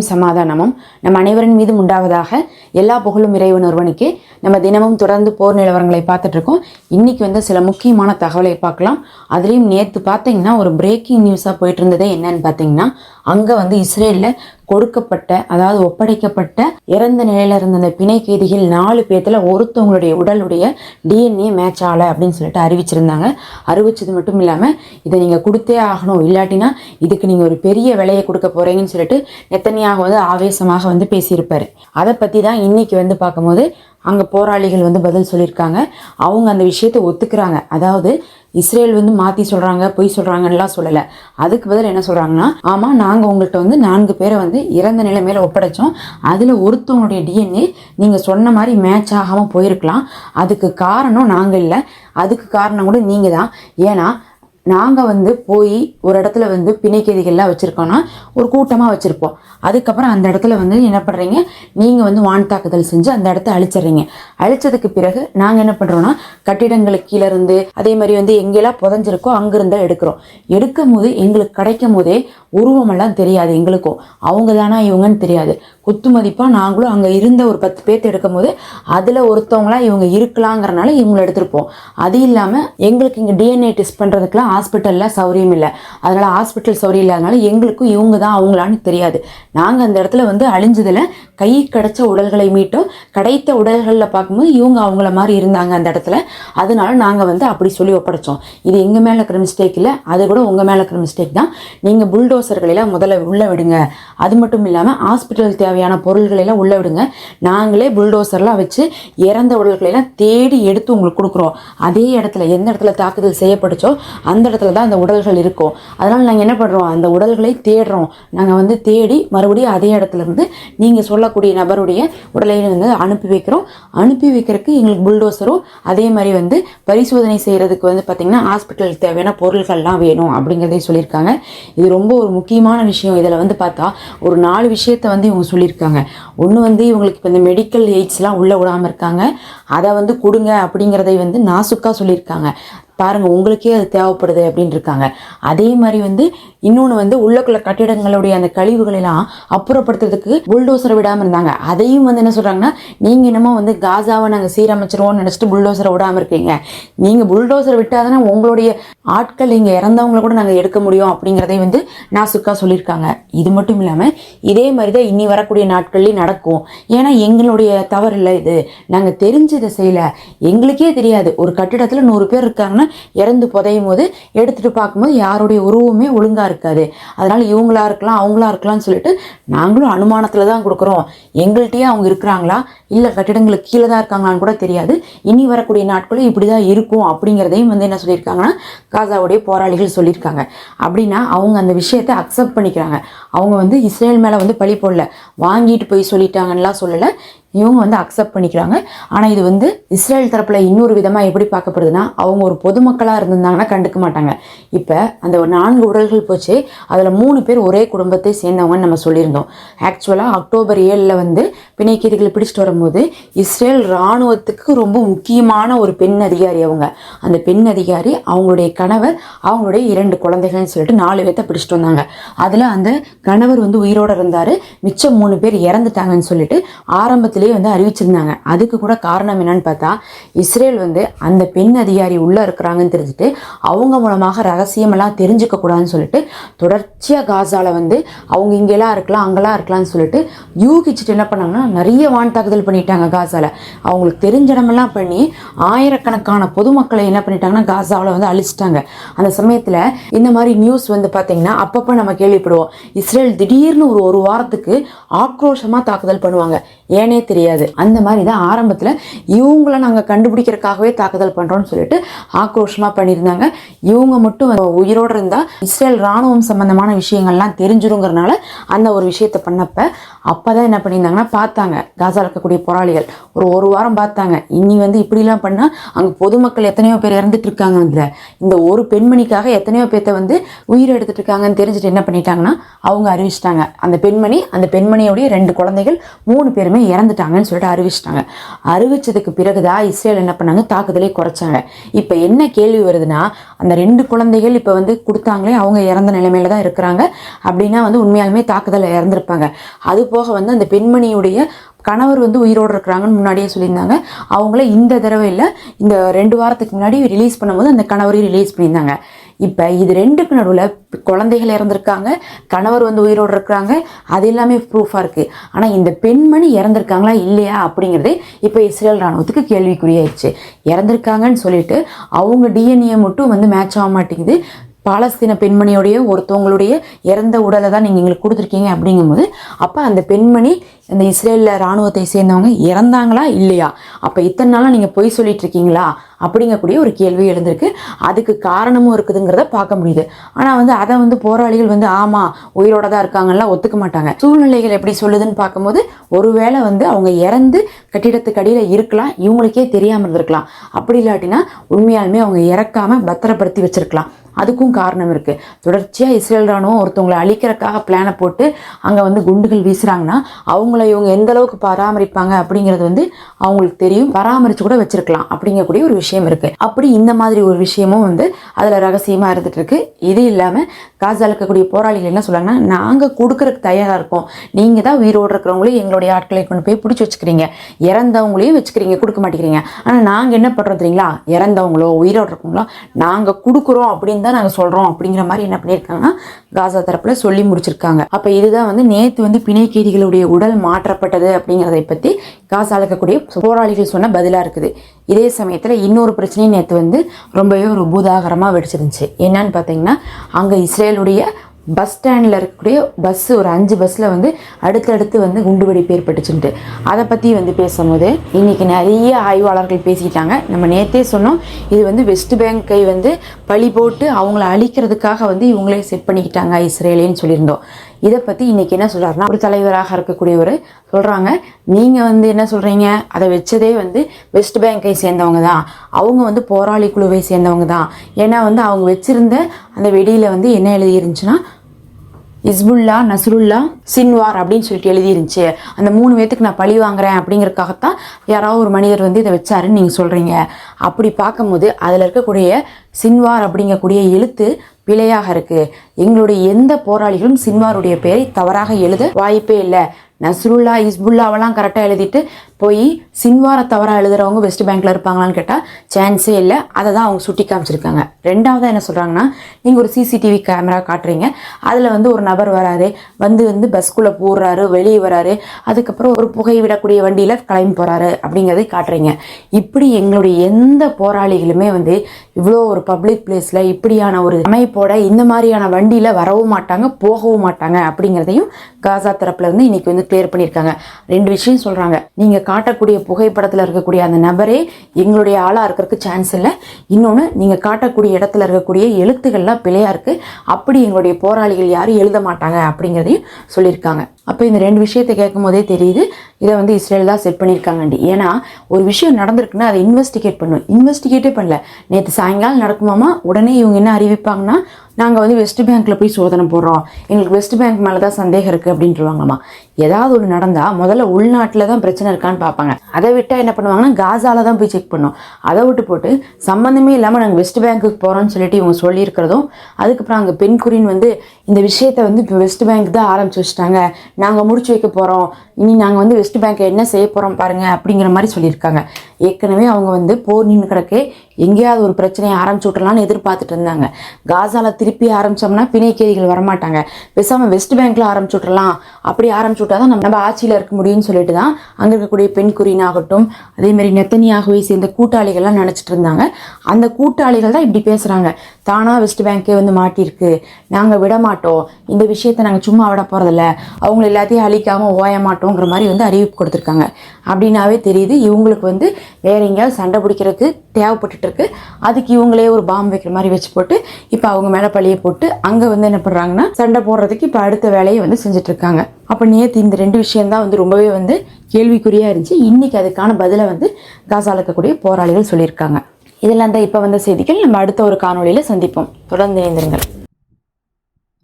சமாதானமும் நம் அனைவரின் மீதும் உண்டாவதாக எல்லா புகழும் இறைவன் ஒருவனுக்கு. நம்ம தினமும் தொடர்ந்து போர் நிலவரங்களை பார்த்துட்டு இருக்கோம் இன்னைக்கு வந்து சில முக்கியமான தகவலை பார்க்கலாம். அதுலேயும் நேற்று பார்த்தீங்கன்னா ஒரு பிரேக்கிங் நியூஸாக போயிட்டு இருந்ததே என்னன்னு பார்த்தீங்கன்னா அங்கே வந்து இஸ்ரேலில் கொடுக்கப்பட்ட அதாவது ஒப்படைக்கப்பட்ட இறந்த நிலையில இருந்த அந்த பிணை கைதிகள் நாலு பேர்த்துல ஒருத்தவங்களுடைய உடலுடைய டிஎன்ஏ மேட்ச் ஆகலை அப்படின்னு சொல்லிட்டு அறிவிச்சிருந்தாங்க. அறிவிச்சது மட்டும் இல்லாமல் இதை நீங்கள் கொடுத்தே ஆகணும். இல்லாட்டினா இதுக்கு நீங்கள் ஒரு பெரிய விலையை கொடுக்க போறீங்கன்னு சொல்லிட்டு நெத்தனியாக வந்து ஆவேசமாக வந்து பேசியிருப்பாரு. அதை பற்றி தான் இன்னைக்கு வந்து பார்க்கும்போது அங்கே போராளிகள் வந்து பதில் சொல்லியிருக்காங்க. அவங்க அந்த விஷயத்தை ஒத்துக்கிறாங்க. அதாவது இஸ்ரேல் வந்து மாற்றி சொல்கிறாங்க பொய் சொல்கிறாங்கலாம் சொல்லலை. அதுக்கு பதில் என்ன சொல்கிறாங்கன்னா ஆமாம் நாங்கள் உங்கள்கிட்ட வந்து நான்கு பேரை வந்து இறந்த நிலைமையில ஒப்படைச்சோம். அதில் ஒருத்தவங்களுடைய டிஎன்ஏ நீங்கள் சொன்ன மாதிரி மேட்ச் ஆகாமல் போயிருக்கலாம். அதுக்கு காரணம் நாங்கள் இல்லை. அதுக்கு காரணம் கூட நீங்கள் தான் ஏன்னா நாங்கள் வந்து போய் ஒரு இடத்துல வந்து பிணைக்கதிகள்லாம் வச்சுருக்கோன்னா ஒரு கூட்டமாக வச்சுருப்போம். அதுக்கப்புறம் அந்த இடத்துல வந்து என்ன பண்ணுறீங்க நீங்கள் வந்து வான் தாக்குதல் செஞ்சு அந்த இடத்த அழிச்சிடுறீங்க. அழிச்சதுக்கு பிறகு நாங்கள் என்ன பண்ணுறோன்னா கட்டிடங்களுக்கு கீழே இருந்து அதே மாதிரி வந்து எங்கெல்லாம் புதஞ்சிருக்கோ அங்கிருந்தா எடுக்கிறோம். எடுக்கும் போது எங்களுக்கு கிடைக்கும் போதே உருவமெல்லாம் தெரியாது எங்களுக்கும். அவங்க தானா இவங்கன்னு தெரியாது. குத்து மதிப்பாக நாங்களும் அங்கே இருந்த ஒரு பத்து பேர்த்து எடுக்கும் போது அதில் ஒருத்தவங்களாம் இவங்க இருக்கலாங்கிறனால இவங்களை எடுத்திருப்போம். அது இல்லாமல் எங்களுக்கு இங்கே டிஎன்ஏ டெஸ்ட் பண்ணுறதுக்குலாம் ஹாஸ்பிட்டலில் சௌரியம் இல்லை. அதனால் ஹாஸ்பிட்டல் சௌரியம் இல்லாதனால எங்களுக்கும் இவங்க தான் அவங்களான்னு தெரியாது. நாங்கள் அந்த இடத்துல வந்து அழிஞ்சதில் கை கிடைச்ச உடல்களை மீட்டோம் கிடைத்த உடல்களில் பார்க்கும்போது இவங்க அவங்கள மாதிரி இருந்தாங்க அந்த இடத்துல. அதனால நாங்கள் வந்து அப்படி சொல்லி ஒப்படைச்சோம். இது எங்கள் மேலே இருக்கிற மிஸ்டேக் இல்லை அது கூட உங்கள் மேலே இருக்கிற மிஸ்டேக் தான். நீங்கள் புல்டோசர்களெல்லாம் முதல்ல உள்ளே விடுங்க. அது மட்டும் இல்லாமல் ஹாஸ்பிட்டல் தேவையான பொருள்களெல்லாம் உள்ளே விடுங்க. நாங்களே புல்டோசர்லாம் வச்சு இறந்த உடல்களெல்லாம் தேடி எடுத்து உங்களுக்கு கொடுக்குறோம். அதே இடத்துல எந்த இடத்துல தாக்குதல் செய்யப்பட்டுச்சோ அந்த இடத்துல தான் அந்த உடல்கள் இருக்கும். அதனால் நாங்கள் என்ன பண்ணுறோம் அந்த உடல்களை தேடுறோம். நாங்கள் வந்து தேடி மறுபடியும் அதே இடத்துல இருந்து நீங்கள் சொல்லக்கூடிய நபருடைய உடலை வந்து அனுப்பி வைக்கிறோம். அனுப்பி வைக்கிறதுக்கு எங்களுக்கு புல்டோசரும் அதே மாதிரி வந்து பரிசோதனை செய்கிறதுக்கு வந்து பார்த்திங்கன்னா ஹாஸ்பிட்டலுக்கு தேவையான பொருள்கள்லாம் வேணும் அப்படிங்கிறதே சொல்லியிருக்காங்க. இது ரொம்ப ஒரு முக்கியமான விஷயம் இதில் வந்து பார்த்தா ஒரு நாலு விஷயத்தை வந்து இவங்க சொல்லியிருக்காங்க. ஒன்று வந்து இவங்களுக்கு இப்போ இந்த மெடிக்கல் எய்ட்ஸ்லாம் உள்ளே விடாமல் இருக்காங்க. அதை வந்து கொடுங்க அப்படிங்கிறதை வந்து நாசுக்காக சொல்லியிருக்காங்க. பாருங்கள் உங்களுக்கே அது தேவைப்படுது அப்படின்னு இருக்காங்க. அதே மாதிரி வந்து இன்னொன்று வந்து உள்ளக்குள்ள கட்டிடங்களுடைய அந்த கழிவுகளெல்லாம் அப்புறப்படுத்துறதுக்கு புல்டோசரை விடாமல் இருந்தாங்க. அதையும் வந்து என்ன சொல்கிறாங்கன்னா நீங்கள் என்னமோ வந்து காசாவை நாங்கள் சீரமைச்சிருவோம்னு நினச்சிட்டு புல்டோசரை விடாமல் இருக்கீங்க. நீங்கள் புல்டோசரை விட்டாதானே உங்களுடைய ஆட்கள் இங்கே இறந்தவங்கள கூட நாங்கள் எடுக்க முடியும் அப்படிங்கிறதை வந்து நாசுக்கா சொல்லியிருக்காங்க. இது மட்டும் இல்லாமல் இதே மாதிரி தான் இனி வரக்கூடிய நாட்கள்லேயும் நடக்கும். ஏன்னா எங்களுடைய தவறு இல்லை இது. நாங்கள் தெரிஞ்சதை செய்யலை எங்களுக்கே தெரியாது. ஒரு கட்டிடத்தில் நூறு பேர் இருக்காங்கன்னா இறந்து புதையும் போது எடுத்துட்டு பார்க்கும்போது யாருடைய உருவமே ஒழுங்கா இருக்காது. அதனால இவங்களா இருக்கலாம் அவங்களா இருக்கலாம்னு சொல்லிட்டு நாங்களும் அனுமானத்துல தான் கொடுக்குறோம். எங்கள்கிட்டயே அவங்க இருக்கிறாங்களா? இல்லை கட்டிடங்களுக்கு கீழே தான் இருக்காங்களான்னு கூட தெரியாது. இனி வரக்கூடிய நாட்களும் இப்படி தான் இருக்கும் அப்படிங்கிறதையும் வந்து என்ன சொல்லியிருக்காங்கன்னா காசாவுடைய போராளிகள் சொல்லியிருக்காங்க. அப்படின்னா அவங்க அந்த விஷயத்தை அக்செப்ட் பண்ணிக்கிறாங்க. அவங்க வந்து இஸ்ரேல் மேலே வந்து பழி போடல. வாங்கிட்டு போய் சொல்லிட்டாங்கன்னுலாம் சொல்லலை. இவங்க வந்து அக்செப்ட் பண்ணிக்கிறாங்க. ஆனால் இது வந்து இஸ்ரேல் தரப்பில் இன்னொரு விதமாக எப்படி பார்க்கப்படுதுன்னா அவங்க ஒரு பொதுமக்களாக இருந்திருந்தாங்கன்னா கண்டுக்க மாட்டாங்க. இப்போ அந்த நான்கு உடல்கள் போச்சு. அதில் மூணு பேர் ஒரே குடும்பத்தை சேர்ந்தவங்கன்னு நம்ம சொல்லியிருந்தோம். ஆக்சுவலாக அக்டோபர் ஏழில் வந்து பிணைக்கீதிகளை பிடிச்சிட்டு வரும்போது இஸ்ரேல் இராணுவத்துக்கு ரொம்ப முக்கியமான ஒரு பெண் அதிகாரி அவங்க. அந்த பெண் அதிகாரி அவங்களுடைய கணவர் அவங்களுடைய இரண்டு குழந்தைகள்னு சொல்லிட்டு நாலு பேர்த்த பிடிச்சிட்டு வந்தாங்க. அதில் அந்த கணவர் வந்து உயிரோடு இருந்தார். மிச்சம் மூணு பேர் இறந்துட்டாங்கன்னு சொல்லிட்டு ஆரம்பத்தில் முதல்லயே வந்து அறிவிச்சிருந்தாங்க. அதுக்கு கூட காரணம் என்னன்னு பார்த்தா இஸ்ரேல் வந்து அந்த பெண் அதிகாரி உள்ளே இருக்கிறாங்கன்னு தெரிஞ்சுட்டு அவங்க மூலமாக ரகசியமெல்லாம் தெரிஞ்சுக்க கூடாதுன்னு சொல்லிட்டு தொடர்ச்சியாக காசால வந்து அவங்க இங்கெல்லாம் இருக்கலாம் அங்கெல்லாம் இருக்கலாம்னு சொல்லிட்டு யூகிச்சுட்டு என்ன பண்ணாங்கன்னா நிறைய வான் தாக்குதல் பண்ணிட்டாங்க காசாவில் அவங்களுக்கு தெரிஞ்ச இடமெல்லாம் பண்ணி ஆயிரக்கணக்கான பொதுமக்களை என்ன பண்ணிட்டாங்கன்னா காசாவில் வந்து அழிச்சிட்டாங்க. அந்த சமயத்தில் இந்த மாதிரி நியூஸ் வந்து பார்த்தீங்கன்னா அப்பப்போ நம்ம கேள்விப்படுவோம். இஸ்ரேல் திடீர்னு ஒரு ஒரு வாரத்துக்கு ஆக்ரோஷமாக தாக்குதல் பண்ணுவாங்க. ஏனே தெரியாது. அந்த மாதிரி தான் ஆரம்பத்தில் இவங்கள நாங்கள் கண்டுபிடிக்கிறதுக்காகவே தாக்குதல் பண்ணுறோம்னு சொல்லிட்டு ஆக்ரோஷமாக பண்ணியிருந்தாங்க. இவங்க மட்டும் உயிரோடு இருந்தால் இஸ்ரேல் ராணுவம் சம்பந்தமான விஷயங்கள்லாம் தெரிஞ்சிருங்கிறனால அந்த ஒரு விஷயத்தை பண்ணப்ப அப்போ தான் என்ன பண்ணியிருந்தாங்கன்னா பார்த்தாங்க. காசா இருக்கக்கூடிய போராளிகள். ஒரு ஒரு வாரம் பார்த்தாங்க. இனி வந்து இப்படிலாம் பண்ணால் அங்கே பொதுமக்கள் எத்தனையோ பேர் இறந்துட்டு இருக்காங்க அதில். இந்த ஒரு பெண்மணிக்காக எத்தனையோ பேர்த்த வந்து உயிர் எடுத்துட்டு இருக்காங்கன்னு தெரிஞ்சுட்டு என்ன பண்ணிட்டாங்கன்னா அவங்க அறிவிச்சிட்டாங்க. அந்த பெண்மணி அந்த பெண்மணியோடைய ரெண்டு குழந்தைகள் மூணு பேருமே இறந்து இறந்துட்டாங்கன்னு சொல்லிட்டு அறிவிச்சிட்டாங்க. அறிவிச்சதுக்கு பிறகுதான் இஸ்ரேல் என்ன பண்ணாங்க? தாக்குதலை குறைச்சாங்க. இப்போ என்ன என்ன கேள்வி வருதுன்னா அந்த ரெண்டு குழந்தைகள் இப்போ வந்து கொடுத்தாங்களே அவங்க இறந்த நிலைமையில தான் இருக்கிறாங்க. அப்படின்னா வந்து உண்மையாலுமே தாக்குதலில் இறந்துருப்பாங்க. அது போக வந்து அந்த பெண்மணியுடைய கணவர் வந்து உயிரோடு இருக்கிறாங்கன்னு முன்னாடியே சொல்லியிருந்தாங்க. அவங்கள இந்த தடவை இல்லை இந்த ரெண்டு வாரத்துக்கு முன்னாடி ரிலீஸ் பண்ணும்போது அந்த கணவரையும் ரிலீஸ் பண்ணியிருந்தாங்க. இப்போ இது ரெண்டுக்கு நடுவில் குழந்தைகள் இறந்துருக்காங்க கணவர் வந்து உயிரோடு இருக்கிறாங்க அது எல்லாமே ப்ரூஃபாக இருக்குது ஆனால் இந்த பெண்மணி இறந்துருக்காங்களா இல்லையா அப்படிங்கிறதே இப்போ இஸ்ரேல் ராணுவத்துக்கு கேள்விக்குறியாயிடுச்சு. இறந்துருக்காங்கன்னு சொல்லிட்டு அவங்க டிஎன்ஏ மட்டும் வந்து மேட்ச் ஆக மாட்டேங்குது. பாலஸ்தீன பெண்மணியோடைய ஒருத்தவங்களுடைய இறந்த உடலை தான் நீங்கள் எங்களுக்கு கொடுத்துருக்கீங்க அப்படிங்கும்போது அப்போ அந்த பெண்மணி இந்த இஸ்ரேலில் இராணுவத்தை சேர்ந்தவங்க இறந்தாங்களா இல்லையா? அப்போ இத்தனை நாளாக நீங்கள் பொய் சொல்லிட்டு இருக்கீங்களா? அப்படிங்கக்கூடிய ஒரு கேள்வி எழுந்திருக்கு. அதுக்கு காரணமும் இருக்குதுங்கிறத பார்க்க முடியுது. ஆனால் வந்து அதை வந்து போராளிகள் வந்து ஆமாம் உயிரோட தான் இருக்காங்கலாம் ஒத்துக்க மாட்டாங்க. சூழ்நிலைகள் எப்படி சொல்லுதுன்னு பார்க்கும்போது ஒருவேளை வந்து அவங்க இறந்து கட்டிடத்துக்கு அடியில் இருக்கலாம். இவங்களுக்கே தெரியாமல் இருந்திருக்கலாம். அப்படி இல்லாட்டினா உண்மையாலுமே அவங்க இறக்காமல் பத்திரப்படுத்தி வச்சிருக்கலாம். அதுக்கும் காரணம் இருக்குது தொடர்ச்சியாக இஸ்ரேல் ராணுவம் ஒருத்தவங்களை அழிக்கிறக்காக பிளானை போட்டு அங்கே வந்து குண்டுகள் வீசுகிறாங்கன்னா அவங்கள இவங்க எந்த அளவுக்கு பராமரிப்பாங்க அப்படிங்கிறது வந்து அவங்களுக்கு தெரியும். பராமரித்து கூட வச்சுருக்கலாம். அப்படிங்கக்கூடிய ஒரு விஷயம் இருக்குது அப்படி இந்த மாதிரி ஒரு விஷயமும் வந்து அதில் ரகசியமாக இருந்துட்டு இருக்கு. இது இல்லாமல் காசால் இருக்கக்கூடிய போராளிகள் என்ன சொல்லாங்கன்னா நாங்கள் கொடுக்கறதுக்கு தயாராக இருக்கோம். நீங்கள் தான் உயிரோடு இருக்கிறவங்களையும் எங்களுடைய ஆட்களை கொண்டு போய் பிடிச்சி வச்சுக்கிறீங்க. இறந்தவங்களையும் வச்சுக்கிறீங்க. கொடுக்க மாட்டேங்கிறீங்க. ஆனால் நாங்கள் என்ன பண்ணுறோம் தெரியுங்களா? இறந்தவங்களோ உயிரோடு இருக்கவங்களோ நாங்கள் கொடுக்குறோம் அப்படின்னு தான் நாங்கள் சொல்கிறோம் அப்படிங்கிற மாதிரி என்ன பண்ணியிருக்காங்கன்னா காசா தரப்பில் சொல்லி முடிச்சிருக்காங்க. அப்போ இதுதான் வந்து நேற்று வந்து பிணை கைதிகளுடைய உடல் மாற்றப்பட்டது அப்படிங்கிறதை பற்றி காசால் இருக்கக்கூடிய போராளிகள் சொன்ன பதிலாக இருக்குது. இதே சமயத்தில் இன்னொரு பிரச்சனையும் நேற்று வந்து ரொம்பவே ஒரு பூதாகரமாக வெடிச்சிருந்துச்சு. என்னன்னு பார்த்தீங்கன்னா அங்கே இஸ்ரேலுடைய பஸ் ஸ்டாண்டில் இருக்கக்கூடிய பஸ்ஸு ஒரு அஞ்சு பஸ்ஸில் வந்து அடுத்தடுத்து வந்து குண்டுவெடிப்பு ஏற்பட்டுச்சுன்ட்டு. அதை பற்றி வந்து பேசும்போது இன்றைக்கி நிறைய ஆய்வாளர்கள் பேசிக்கிட்டாங்க. நம்ம நேற்றே சொன்னோம் இது வந்து வெஸ்ட் பேங்கை வந்து பழி போட்டு அவங்கள அழிக்கிறதுக்காக வந்து இவங்களே செட் பண்ணிக்கிட்டாங்க இஸ்ரேலேன்னு சொல்லியிருந்தோம். இதை பற்றி இன்றைக்கி என்ன சொல்கிறாருன்னா ஒரு தலைவராக இருக்கக்கூடியவர் சொல்கிறாங்க நீங்கள் வந்து என்ன சொல்கிறீங்க அதை வச்சதே வந்து வெஸ்ட் பேங்கை சேர்ந்தவங்க தான் அவங்க வந்து போராளி குழுவை சேர்ந்தவங்க தான் ஏன்னா வந்து அவங்க வச்சுருந்த அந்த வெடியில் வந்து என்ன எழுதியிருந்துச்சுன்னா இஸ்புல்லா நசருல்லா சின்வார் அப்படின்னு சொல்லிட்டு எழுதியிருந்துச்சு. அந்த மூணு பேத்துக்கு நான் பழி வாங்குறேன் அப்படிங்கிறதுக்காகத்தான் யாராவது ஒரு மனிதர் வந்து இதை வச்சாருன்னு நீங்கள் சொல்கிறீங்க அப்படி பார்க்கும்போது அதில் இருக்கக்கூடிய சின்வார் அப்படிங்கக்கூடிய எழுத்து பிழையாக இருக்குது எங்களுடைய எந்த போராளிகளும் சின்வாருடைய பெயரை தவறாக எழுத வாய்ப்பே இல்லை. நஸ்ருல்லா இஸ்புல்லாவெல்லாம் கரெக்டாக எழுதிட்டு போய் சின்வாரை தவறாக எழுதுறவங்க வெஸ்ட் பேங்க்ல இருப்பாங்களான்னு கேட்டால் சான்ஸே இல்லை. அதை தான் அவங்க சுட்டி காமிச்சிருக்காங்க. ரெண்டாவதாக என்ன சொல்கிறாங்கன்னா நீங்கள் ஒரு சிசிடிவி கேமரா காட்டுறீங்க. அதில் வந்து ஒரு நபர் வராரு. வந்து வந்து பஸ்க்குள்ளே போடுறாரு வெளியே வராரு. அதுக்கப்புறம் ஒரு புகை விடக்கூடிய வண்டியில் கிளம்பி போகிறாரு அப்படிங்கிறதை காட்டுறீங்க. இப்படி எங்களுடைய எந்த போராளிகளுமே வந்து இவ்வளோ ஒரு பப்ளிக் பிளேஸில் இப்படியான ஒரு அமைப்போட இந்த மாதிரியான வண்டியில் வரவும் மாட்டாங்க போகவும் மாட்டாங்க அப்படிங்கிறதையும் காசா தரப்புலேருந்து இன்றைக்கி வந்து வந்து கிளியர் பண்ணியிருக்காங்க. ரெண்டு விஷயம் சொல்கிறாங்க நீங்கள் காட்டக்கூடிய புகைப்படத்தில் இருக்கக்கூடிய அந்த நபரே எங்களுடைய ஆளாக இருக்கிறதுக்கு சான்ஸ் இல்லை. இன்னொன்று நீங்கள் காட்டக்கூடிய இடத்துல இருக்கக்கூடிய எழுத்துக்கள்லாம் பிழையாக இருக்குது அப்படி எங்களுடைய போராளிகள் யாரும் எழுத மாட்டாங்க அப்படிங்கிறதையும் சொல்லியிருக்காங்க. அப்போ இந்த ரெண்டு விஷயத்தை கேட்கும் போதே தெரியுது இதை வந்து இஸ்ரேல் தான் செட் பண்ணியிருக்காங்கண்டி ஏன்னா ஒரு விஷயம் நடந்திருக்குன்னா அதை இன்வெஸ்டிகேட் பண்ணும். இன்வெஸ்டிகேட்டே பண்ணல. நேற்று சாயங்காலம் நடக்குமாமா? உடனே இவங்க என்ன அறிவிப்பாங்கன்னா நாங்கள் வந்து வெஸ்ட் பேங்க்கில் போய் சோதனை போடுறோம். எங்களுக்கு வெஸ்ட் பேங்க் மேலே தான் சந்தேகம் இருக்குது அப்படின்ட்டுருவாங்கம்மா. ஏதாவது ஒன்று நடந்தால் முதல்ல உள்நாட்டில் தான் பிரச்சனை இருக்கான்னு பார்ப்பாங்க. அதை விட்டால் என்ன பண்ணுவாங்கன்னா காசால தான் போய் செக் பண்ணோம். அதை விட்டு போட்டு சம்மந்தமே இல்லாமல் நாங்கள் வெஸ்ட் பேங்க்குக்கு போகிறோம்னு சொல்லிட்டு இவங்க சொல்லியிருக்கிறதும் அதுக்கப்புறம் அங்கே பெண் குறின் வந்து இந்த விஷயத்தை வந்து இப்போ வெஸ்ட் பேங்க் தான் ஆரம்பிச்சு வச்சுட்டாங்க. நாங்கள் முடிச்சு வைக்க போகிறோம் இனி நாங்கள் வந்து வெஸ்ட் பேங்க்கை என்ன செய்ய போகிறோம் பாருங்கள் அப்படிங்கிற மாதிரி சொல்லியிருக்காங்க. ஏற்கனவே அவங்க வந்து போர் நின்று கிடக்கே. எங்கேயாவது ஒரு பிரச்சனையை ஆரம்பிச்சு விட்றலாம்னு எதிர்பார்த்துட்டு இருந்தாங்க. காசால திருப்பி ஆரம்பிச்சோம்னா பிணைக்கேரிகள் வரமாட்டாங்க. பேசாமல் வெஸ்ட் பேங்க்ல ஆரம்பிச்சு விட்றலாம் அப்படி ஆரம்பிச்சு விட்டா தான் நம்ம ஆட்சியில் இருக்க முடியும்னு சொல்லிட்டு தான் அங்கே இருக்கக்கூடிய பெண் குறினாகட்டும் அதேமாதிரி நெத்தனியாகவே சேர்ந்த கூட்டாளிகள்லாம் நினச்சிட்டு இருந்தாங்க. அந்த கூட்டாளிகள் தான் இப்படி பேசுகிறாங்க தானாக வெஸ்ட் பேங்க்கே வந்து மாட்டியிருக்கு. நாங்கள் விட மாட்டோம். இந்த விஷயத்தை நாங்கள் சும்மா விட போகிறதில்ல அவங்க எல்லாத்தையும் அழிக்காமல் ஓய மாட்டோங்கிற மாதிரி வந்து அறிவிப்பு கொடுத்துருக்காங்க. அப்படின்னாவே தெரியுது இவங்களுக்கு வந்து வேற எங்கேயாவது சண்டை பிடிக்கிறதுக்கு தேவைப்பட்டுட்டு இருக்கு அதுக்கு இவங்களே ஒரு பாம்பு வைக்கிற மாதிரி வச்சு போட்டு இப்போ அவங்க மேலே பழிய போட்டு அங்கே வந்து என்ன பண்ணுறாங்கன்னா சண்டை போடுறதுக்கு இப்போ அடுத்த வேலையை வந்து செஞ்சுட்டு இருக்காங்க அப்போ நேற்று இந்த ரெண்டு விஷயம்தான் வந்து ரொம்பவே வந்து கேள்விக்குறியாக இருந்துச்சு. இன்னைக்கு அதுக்கான பதிலை வந்து காசால இருக்கக்கூடிய போராளிகள் சொல்லியிருக்காங்க. இதெல்லாம் தான் இப்போ வந்த செய்திகள். நம்ம அடுத்த ஒரு காணொலியில சந்திப்போம். தொடர்ந்து இணைந்திருங்கள்.